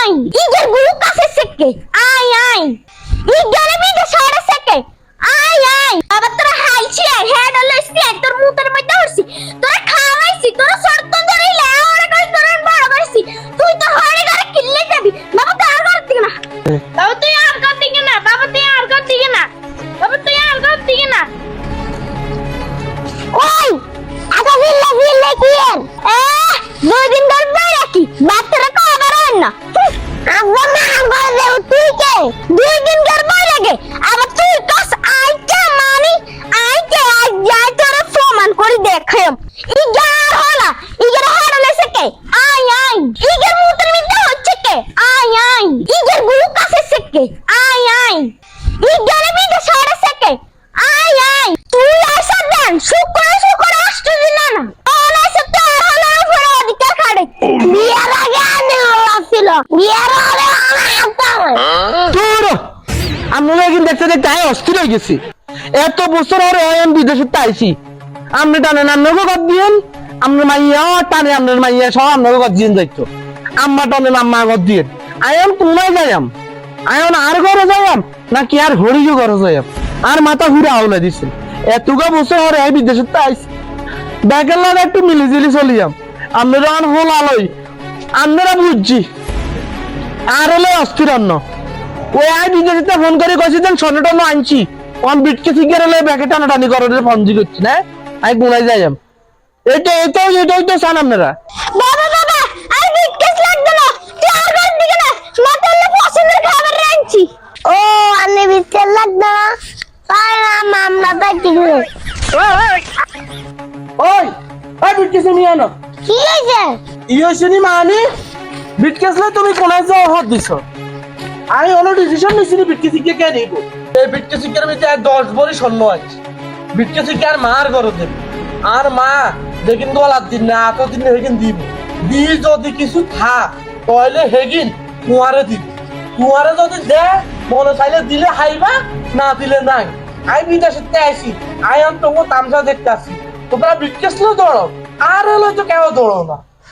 I ইগের গুরু কাছে সেকে। আই আই। ইগের মিদে সরে সেকে। আই আই। বাবা, তোরা হাইছি আর হেড লইছি আর তোর মুতের মধ্যে হরছি তোরা খাওয়াইছি, তোরা শর্ত ধরে লেও আর কই তোরা বড় করছি। তুই তো হরে ঘরে কিল্লে যাবি। বাবা, তুই আর করতি না। বাবা, তুই আর করতি না। বাবা, তুই আর করতি না। বাবা, তুই আর করতি না। ওই, আগা ভিল্লে ভিল্লে কি এ দুই দিন ধরে রাখি। বাচ্চারা কো আবার না। আব্বা না আব্বা দেউ তুই কে? দুই দিন কার বই লাগে। আবার তুই কস আইটা মানি? আইটা আজ যাই তোর প্রমাণ করে, দেখাম। ইগার হলা ইগার হলা নেছে কে? আই আই ইগার মুতর মিটা হচ্ছে কে? আই আই ইগার বুলু কাছে সে কে? আমরা দেখতে দেখতে আয় অস্থির হয়ে গেছি এত বছর হরে আমি বিদেশে আইছি আপনি টানেন আপনাকে কত দিয়েন আপনার মাইয়া টানে আপনার মাইয়া সব যাইতো আম্মা টানেন আম্মা দিয়েন আয়াম তোমায় যাইয়াম আর ঘরে যাইয়াম নাকি আর হরিও ঘরে যাইয়াম আর মাথা ঘুরে আউলে দিছে এতগা বছর হরে আমি বিদেশে আইছি ব্যাগের লাগে একটু মিলিজিলি চলি যাম আপনারা আর হল আলোই আপনারা বুঝছি আর হলে অস্থির অন্য ওই আই বিদেশিতে ফোন করে কইছি দেন সোনা টোনা আনছি। অন বিটকে ঠিক গেলে ব্যাগে টানা টানি করে ফোন জি করছি না? আই গুনাই যাই এইটা এইটাও এটাই তো চান আপনারা। বাবা বাবা আর বিটকেস লাগবে না। তুই আর দিকে না মাতালে পছন্দের খাবার রাখছি ও আনে বিটকেস লাগবে না। তাই না ঠিক নেই ওই ওই বিটকেসে নিয়ে আনো। কি হয়েছে? ইয়েশনি মানে বিটকেসলে তুমি কোনায় যাও হাত দিছো? আমি অন্য ডিসিশন কে নিব এই বিটকেসি কে আমি তার 10 ভরি স্বর্ণ আছে বিটকেসি কে আর মার করো দেব। আর মা, দেখিন দিন না দিন হেগিন দিব। দি যদি কিছু থা তাহলে হেগিন কুয়ারে দিব। কুয়ারে যদি দে, মনে চাইলে দিলে হাইবা, না দিলে নাই। আই বিদেশে আইছি, আই আম তোমার তামসা দেখতে আসি। তোমরা বিটকেসলে দৌড়ো আর হলো তো কেউ দৌড়ো না।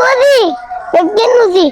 মনে হয় আপনাদের